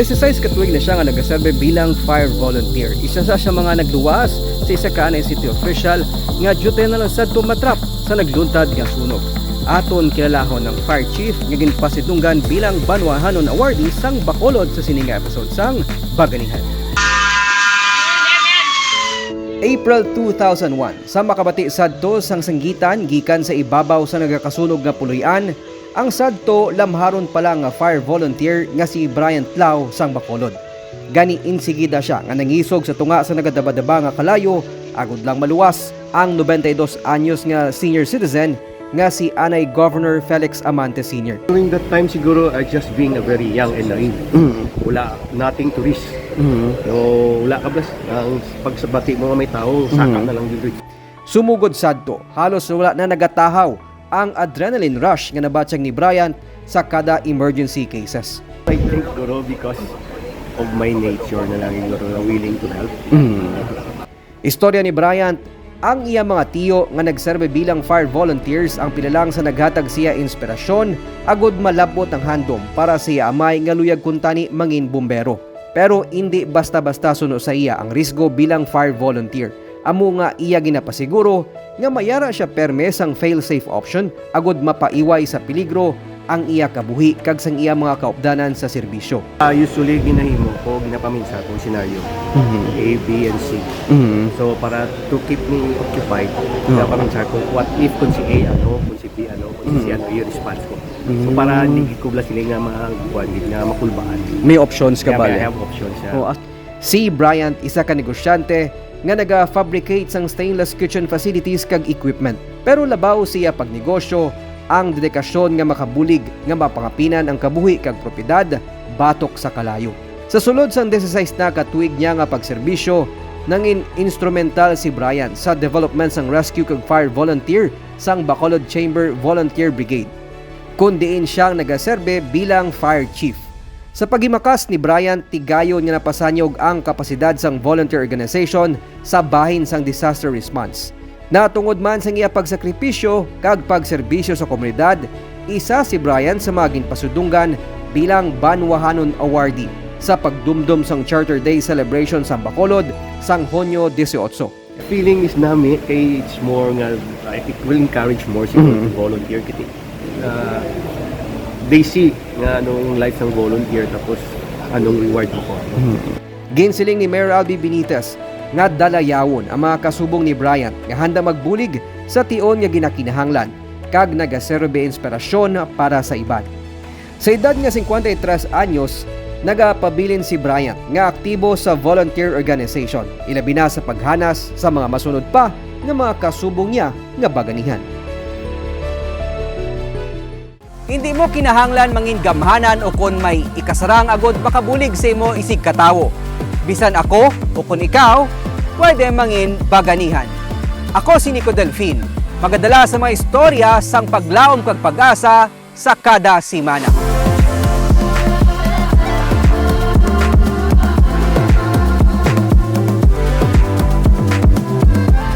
16 katuig na siya nga nagaserbe bilang fire volunteer. Isa sa siya mga nagluwas sa isa ka na city official nga dute na lang sad tumatrap sa nagluntad nga sunog. Aton kilalahon ng fire chief nga ginpasidunggan bilang banwahanon awardee sang Bacolod sa sininga episode sang Baganihan. April 2001, sa makabati sadto sang sanggitan gikan sa ibabaw sa nagakasunog nga puloy-an, ang sadto lamharon pala nga fire volunteer nga si Brian Tlau sang Bacolod. Gani insigida siya nga nangisog sa tunga sa nagadaba-daba nga kalayo, agud lang maluwas ang 92 anyos nga senior citizen nga si Anay Governor Felix Amante Sr. During that time siguro I just being a very young and naive. Wala nothing to risk. So wala ka blas. Ang pagsabati mo nga may tao, saka na lang dito. Sumugod sadto, halos wala na nagatahaw ang adrenaline rush nga nabatsang ni Bryant sa kada emergency cases. I think siguro because of my nature na lang siguro na willing to help. Istorya ni Bryant, ang iya mga tiyo nga nagserbe bilang fire volunteers ang pilalang sa naghatag siya inspirasyon agod malabot ang handom para sa iya amay nga luyag kuntani mangin bumbero. Pero hindi basta-basta suno sa iya ang risgo bilang fire volunteer. Amo nga iya ginapasiguro nga mayara siya perme sang fail-safe option agod mapaiway sa peligro ang iya kabuhi kag sang iya mga kaupdanan sa serbisyo. Uh, usually ginahimo ko, ginapaminsa kong senaryo. A, B, and C. So para to keep me occupied, ginapaminsa ko what if kung si A ano, kung si B ano, kung si C ano, yung response ko. So para hindi ko bla sila nga mga kuwan, nga makulbaan. May options ka ba? may have options. Oo, as- Si Bryant, isa ka negosyante nga naga-fabricate sang stainless kitchen facilities kag equipment. Pero labaw siya pagnegosyo ang dedikasyon nga makabulig nga mapangapinan ang kabuhi kag propiedad batok sa kalayo. Sa sulod sang 16 na katuig niya nga pagserbisyo, nangin instrumental si Bryant sa development sang rescue kag fire volunteer sang Bacolod Chamber Volunteer Brigade kundiin siyang nagaserbe bilang fire chief. Sa pagimakas ni Bryant, tigayon nga napasanyog ang kapasidad sang volunteer organization sa bahin sang disaster response. Natungod man sa iya pagsakripisyo kag pagserbisyo sa komunidad, isa si Bryant sa maging pasudunggan bilang Banwahanon Awardee sa pagdumdum sang Charter Day celebration sa Bacolod sang Hunyo 18. feeling is nami kay it's more nga I think will encourage more siguro to volunteer kiti uh, they see nga ano yung life ng volunteer tapos anong reward mo ko Ginsiling ni Mayor Albi Benitez nga dalayawon ang mga kasubong ni Bryant nga handa magbulig sa tion nga ginakinahanglan kag nagaserbe inspirasyon para sa iban. Sa edad nga 53 anyos, nagapabilin si Bryant nga aktibo sa volunteer organization, ilabi na sa paghanas sa mga masunod pa nga mga kasubong niya nga baganihan. Hindi mo kinahanglan mangin gamhanan o kon may ikasarang agod makabulig sa imo isig katawo. Bisan ako o kon ikaw, pwede mangin baganihan. Ako si Nico Delfin, magadala sa mga istorya sang paglaom kag pag-asa sa kada simana.